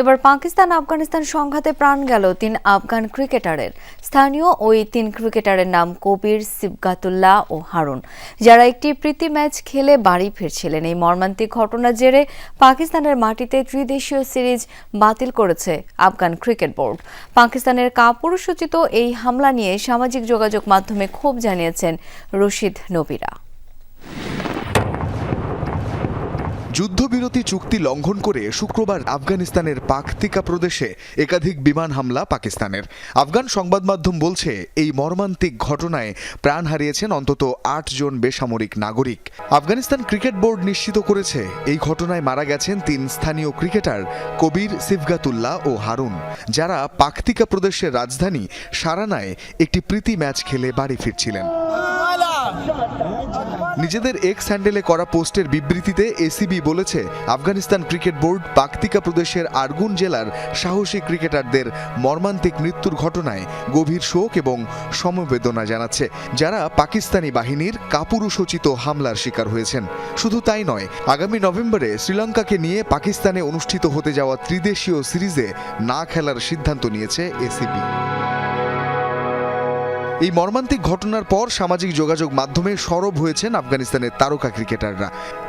এবার পাকিস্তান আফগানিস্তান সংঘাতে প্রাণ গেল তিন আফগান ক্রিকেটারের। স্থানীয় ওই তিন ক্রিকেটারের নাম কবির, সিবগাতুল্লাহ ও হারুন। যারা একটি প্রীতি ম্যাচ খেলে বাড়ি ফিরছিলেন। এই মর্মান্তিক ঘটনার জেরে পাকিস্তানের মাটিতে ত্রিদেশীয় সিরিজ বাতিল করেছে আফগান ক্রিকেট বোর্ড। পাকিস্তানের কাপুরুষোচিত এই হামলা নিয়ে সামাজিক যোগাযোগ মাধ্যমে ক্ষোভ জানিয়েছেন রশিদ নবীরা। যুদ্ধবিরতি চুক্তি লঙ্ঘন করে শুক্রবার আফগানিস্তানের পাকতিকা প্রদেশে একাধিক বিমান হামলা পাকিস্তানের। আফগান সংবাদ মাধ্যম বলছে, এই মর্মান্তিক ঘটনায় প্রাণ হারিয়েছেন অন্তত আট জন বেসামরিক নাগরিক। আফগানিস্তান ক্রিকেট বোর্ড নিশ্চিত করেছে, এই ঘটনায় মারা গেছেন তিন স্থানীয় ক্রিকেটার কবির সিফগাতুল্লাহ ও হারুন, যারা পাকতিকা প্রদেশের রাজধানী সারানায় একটি প্রীতি ম্যাচ খেলে বাড়ি ফিরছিলেন। নিজেদের এক্স হ্যান্ডেলে করা পোস্টের বিবৃতিতে এসিবি বলেছে, আফগানিস্তান ক্রিকেট বোর্ড পাকতিকা প্রদেশের আরগুন জেলার সাহসী ক্রিকেটারদের মর্মান্তিক মৃত্যুর ঘটনায় গভীর শোক এবং সমবেদনা জানাচ্ছে, যারা পাকিস্তানি বাহিনীর কাপুরুষোচিত হামলার শিকার হয়েছেন। শুধু তাই নয়, আগামী নভেম্বরে শ্রীলঙ্কাকে নিয়ে পাকিস্তানে অনুষ্ঠিত হতে যাওয়া ত্রিদেশীয় সিরিজে না খেলার সিদ্ধান্ত নিয়েছে এসিবি এই মর্মান্তিক ঘটনার পর সামাজিক যোগাযোগ মাধ্যমে সরব হয়েছেন আফগানিস্তানের তারকা ক্রিকেটাররা।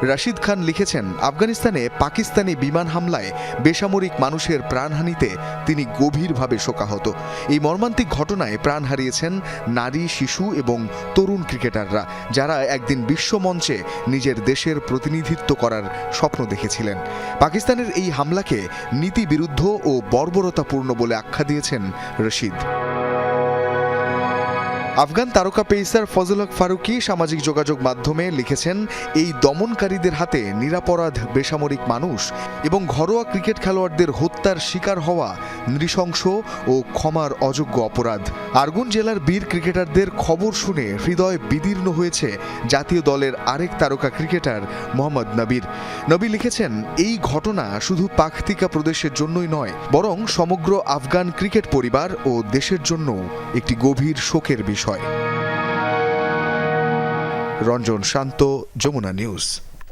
রাশিদ খান লিখেছেন, আফগানিস্তানে পাকিস্তানি বিমান হামলায় বেসামরিক মানুষের প্রাণহানিতে তিনি গভীরভাবে শোকাহত। এই মর্মান্তিক ঘটনায় প্রাণ হারিয়েছেন নারী, শিশু এবং তরুণ ক্রিকেটাররা, যারা একদিন বিশ্বমঞ্চে নিজের দেশের প্রতিনিধিত্ব করার স্বপ্ন দেখেছিলেন। পাকিস্তানের এই হামলাকে নীতিবিরুদ্ধ ও বর্বরতাপূর্ণ বলে আখ্যা দিয়েছেন রশিদ। আফগান তারকা পেইসার ফজল হক ফারুকি সামাজিক যোগাযোগ মাধ্যমে লিখেছেন, এই দমনকারীদের হাতে নিরাপরাধ, বেসামরিক মানুষ এবং ঘরোয়া ক্রিকেট খেলোয়াড়দের হত্যার শিকার হওয়া নৃশংস ও ক্ষমার অযোগ্য অপরাধ। আরগুন জেলার বীর ক্রিকেটারদের খবর শুনে হৃদয় বিদীর্ণ হয়েছে জাতীয় দলের আরেক তারকা ক্রিকেটার মোহাম্মদ নবীর। নবী লিখেছেন, এই ঘটনা শুধু পাখতিকা প্রদেশের জন্যই নয়, বরং সমগ্র আফগান ক্রিকেট পরিবার ও দেশের জন্য একটি গভীর শোকের বিষয়। রঞ্জন শান্ত, যমুনা নিউজ।